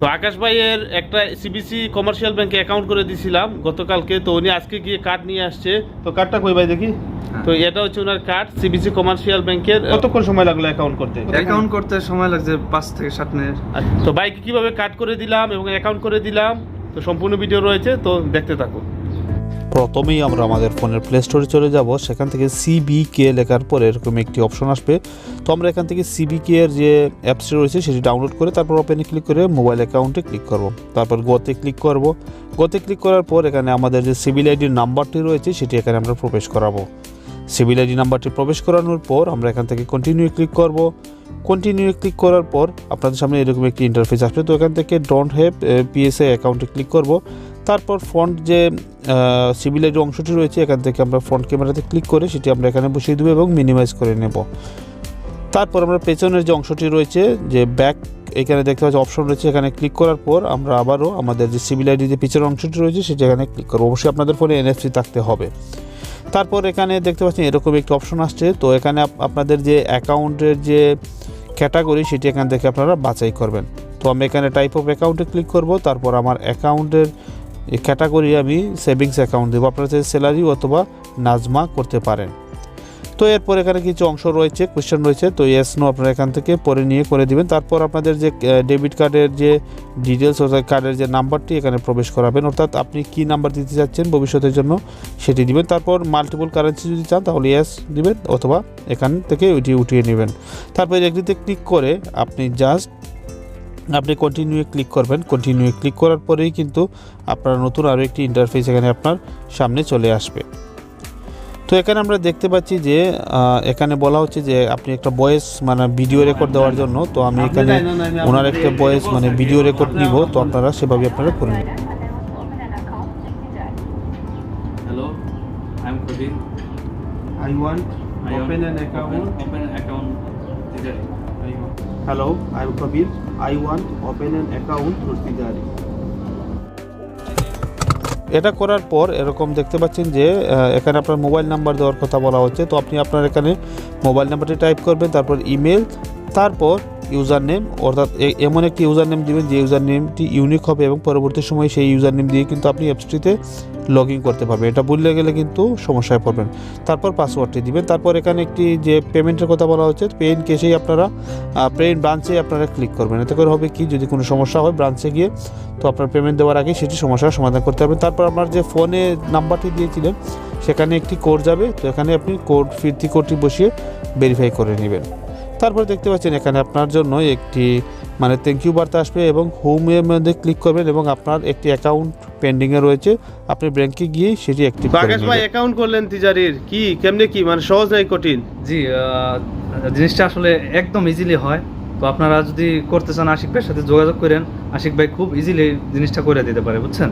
তো আকাশ ভাইয়ের একটা সিবিসি কমার্শিয়াল ব্যাংকে অ্যাকাউন্ট করে দিয়েছিলাম গতকালকে। তো উনি আজকে গিয়ে কার্ড নিয়ে আসছে। তো কার্ডটা কই ভাই দেখি? তো এটা হচ্ছে ওনার কার্ড সিবিসি কমার্শিয়াল ব্যাংকের কতক্ষণ সময় লাগল অ্যাকাউন্ট করতে? অ্যাকাউন্ট করতে সময় লাগছে পাঁচ থেকে সাত মিনিট। তো বাইকে কীভাবে কার্ড করে দিলাম এবং অ্যাকাউন্ট করে দিলাম তো সম্পূর্ণ ভিডিও রয়েছে তো দেখতে থাকো প্রথমেই আমরা আমাদের ফোনের প্লে স্টোরে চলে যাব, সেখান থেকে সিবিকে লেখার পরে এরকম একটি অপশন আসবে। তো আমরা এখান থেকে সিবিকে এর যে অ্যাপসটি রয়েছে, সেটি ডাউনলোড করে তারপর ওপেনে ক্লিক করে মোবাইল অ্যাকাউন্টে ক্লিক করব। তারপর গোতে ক্লিক করব। গোতে ক্লিক করার পর এখানে আমাদের যে সিভিল আইডির নাম্বারটি রয়েছে, সেটি এখানে আমরা প্রবেশ করাবো। সিভিল আইডি নাম্বারটি প্রবেশ করানোর পর আমরা এখান থেকে কন্টিনিউ ক্লিক করব। কন্টিনিউ ক্লিক করার পর আপনাদের সামনে এরকম একটি ইন্টারফেস আসবে। তো এখান থেকে ডোন্ট হ্যাভ পিএসএ অ্যাকাউন্টে ক্লিক করব। তারপর ফ্রন্ট যে সিভিল আইডি অংশটি রয়েছে, এখান থেকে আমরা ফ্রন্ট ক্যামেরাতে ক্লিক করে সেটি আমরা এখানে বসিয়ে দেবো এবং মিনিমাইজ করে নেব। তারপর আমরা পেছনের যে অংশটি রয়েছে, যে ব্যাক এখানে দেখতে পাচ্ছি অপশন রয়েছে, এখানে ক্লিক করার পর আমরা আবারও আমাদের যে সিভিল আইডি যে পিছনের অংশটি রয়েছে, সেটি এখানে ক্লিক করব। অবশ্যই আপনাদের ফোনে এনএফসি থাকতে হবে। তারপর এখানে দেখতে পাচ্ছেন এরকম একটি অপশন আসছে। তো এখানে আপনাদের যে অ্যাকাউন্টের যে ক্যাটাগরি সেটি এখান থেকে আপনারা বাছাই করবেন। তো আমি এখানে টাইপ অফ অ্যাকাউন্টে ক্লিক করব, তারপর আমার অ্যাকাউন্টের ক্যাটাগরি আমি সেভিংস অ্যাকাউন্ট দেবো। আপনারা স্যালারি অথবা নাজমা করতে পারেন। তো এরপর এখানে কিছু অংশ রয়েছে কোয়েশ্চেন রয়েছে। তো ইয়েস নো আপনারা এখান থেকে পরে নিয়ে করে দিবেন। তারপর আপনাদের যে ডেবিট কার্ডের যে ডিটেলস অর্থাৎ কার্ডের যে নাম্বারটি এখানে প্রবেশ করাবেন। অর্থাৎ আপনি কি নাম্বার দিতে চাচ্ছেন ভবিষ্যতের জন্য সেটি দিবেন। তারপর মাল্টিপল কারেন্সি যদি চান তাহলে এস দিবেন অথবা এখান থেকে ওইটি উঠিয়ে নেবেন। তারপর এগ্রিতে ক্লিক করে আপনি জাস্ট আপনি কন্টিনিউ ক্লিক করবেন। কন্টিনিউ ক্লিক করার পরেই কিন্তু আপনার নতুন আরও একটি ইন্টারফেস এখানে আপনার সামনে চলে আসবে। তো এখানে আমরা দেখতে পাচ্ছি যে এখানে বলা হচ্ছে যে আপনি একটা ভয়েস মানে ভিডিও রেকর্ড দেওয়ার জন্য তো আমি এখানে ওনার একটা ভয়েস মানে ভিডিও রেকর্ড নিব তো আপনারা সেভাবে আপনারা করে নেবেন। Hello I am Kabir I want I open want an account open account. Hello I I Kabir I want open account account Tijari. এটা করার পর এরকম দেখতে পাচ্ছেন যে এখানে আপনার মোবাইল নাম্বার দেওয়ার কথা বলা হচ্ছে। তো আপনি আপনার এখানে মোবাইল নাম্বারটি টাইপ করবেন তারপর ইমেল তারপর ইউজার নেম অর্থাৎ এমন একটি ইউজার নেম দিবেন যে ইউজার নেমটি ইউনিক হবে এবং পরবর্তী সময় সেই ইউজার নেম দিয়ে কিন্তু আপনি অ্যাপসটিতে লগ ইন করতে পারবেন। এটা ভুলে গেলে কিন্তু সমস্যায় পড়বেন। তারপর পাসওয়ার্ডটি দিবেন। তারপর এখানে একটি যে পেমেন্টের কথা বলা হচ্ছে পেইন কেসেই আপনারা পেইন ব্রাঞ্চে আপনারা ক্লিক করবেন। এতে করে হবে কি, যদি কোনো সমস্যা হয় ব্রাঞ্চে গিয়ে তো আপনার পেমেন্ট দেওয়ার আগে সেটি সমস্যার সমাধান করতে পারবেন। তারপর আপনার যে ফোনে নাম্বারটি দিয়েছিলেন, সেখানে একটি কোড যাবে। তো এখানে আপনি কোড ফিরতি কোডটি বসিয়ে ভেরিফাই করে নেবেন। তারপর দেখতে পাচ্ছেন এখানে আপনার জন্য একটি মানে থ্যাংক ইউ বার্তা আসবে এবং হোম এর মধ্যে ক্লিক করবেন এবং আপনার একটি অ্যাকাউন্ট পেন্ডিংয়ে রয়েছে। আপনি ব্যাংকে গিয়ে সেটি অ্যাক্টিভ তো আকাশ ভাই অ্যাকাউন্ট করলেন তিজারির। কি কেমনে কি? মানে সহজ নাই কঠিন? জি জিনিসটা আসলে একদম ইজিলি হয়। তো আপনারা যদি করতে চান আশিক ভাইয়ের সাথে যোগাযোগ করেন আশিক ভাই খুব ইজিলি জিনিসটা করে দিতে পারে বুঝছেন?